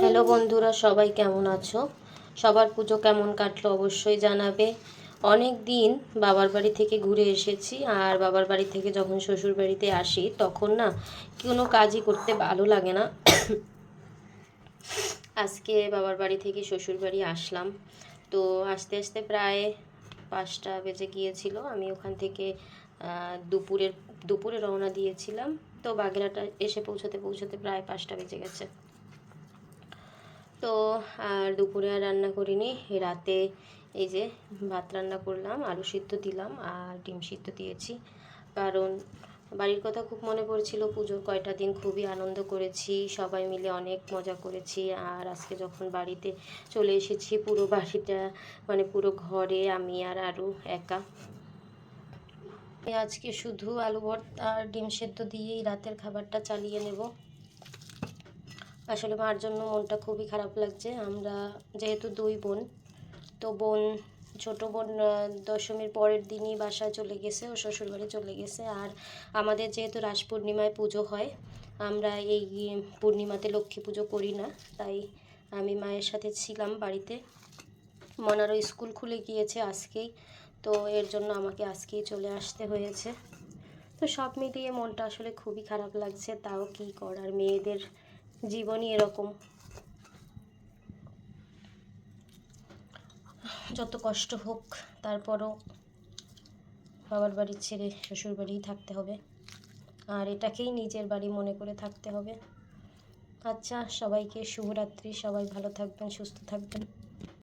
Hello বন্ধুরা, সবাই কেমন আছো? সবার পুজো কেমন কাটলো অবশ্যই জানাবে। অনেক দিন বাবার বাড়ি থেকে ঘুরে এসেছি আর বাবার বাড়ি থেকে যখন শ্বশুর বাড়িতে আসি তখন না কোনো কাজই করতে ভালো লাগে না। আজকে বাবার বাড়ি থেকে শ্বশুর বাড়ি আসলাম। তো আস্তে আস্তে প্রায় পাঁচটা বেজে গিয়েছিল। আমি ওখান থেকে দুপুরের, দুপুরে রওনা দিয়েছিলাম। তো বাগেরহাটা এসে পৌঁছতে পৌঁছতে প্রায় পাঁচটা বেজে গেছে। তো আর দুপুরে আর রান্না করিনি। রাতে এই যে ভাত রান্না করলাম, আলু সিদ্ধ দিলাম আর ডিম সিদ্ধ দিয়েছি। কারণ বাড়ির কথা খুব মনে পড়ছিল পুজোর কয়টা দিন খুবই আনন্দ করেছি, সবাই মিলে অনেক মজা করেছি। আর আজকে যখন বাড়িতে চলে এসেছি পুরো বাড়িটা মানে পুরো ঘরে আমি আর আরও একা। আজকে শুধু আলু ভর্তা আর ডিম সেদ্ধ দিয়েই রাতের খাবারটা চালিয়ে নেব। আসলে মার জন্য মনটা খুবই খারাপ লাগছে। আমরা যেহেতু দুই বোন, তো বোন, ছোট বোন দশমীর পরের দিনই বাসায় চলে গেছে ও শ্বশুরবাড়ি চলে গেছে। আর আমাদের যেহেতু রাস পূর্ণিমায় পুজো হয়, আমরা এই পূর্ণিমাতে লক্ষ্মী পুজো করি না। তাই আমি মায়ের সাথে ছিলাম বাড়িতে। মনারও স্কুল খুলে গিয়েছে আজকেই, তো এর জন্য আমাকে আজকেই চলে আসতে হয়েছে। তো সব মিলিয়ে মনটা আসলে খুবই খারাপ লাগছে, তাও কি করার? মেয়েদের জীবনই এরকম। যত কষ্ট হোক, তারপরও বাবার বাড়ির ছেড়ে শ্বশুর বাড়িই থাকতে হবে। আর এটাকেই নিজের বাড়ি মনে করে থাকতে হবে। আচ্ছা সবাইকে শুভরাত্রি। সবাই ভালো থাকবেন, সুস্থ থাকবেন।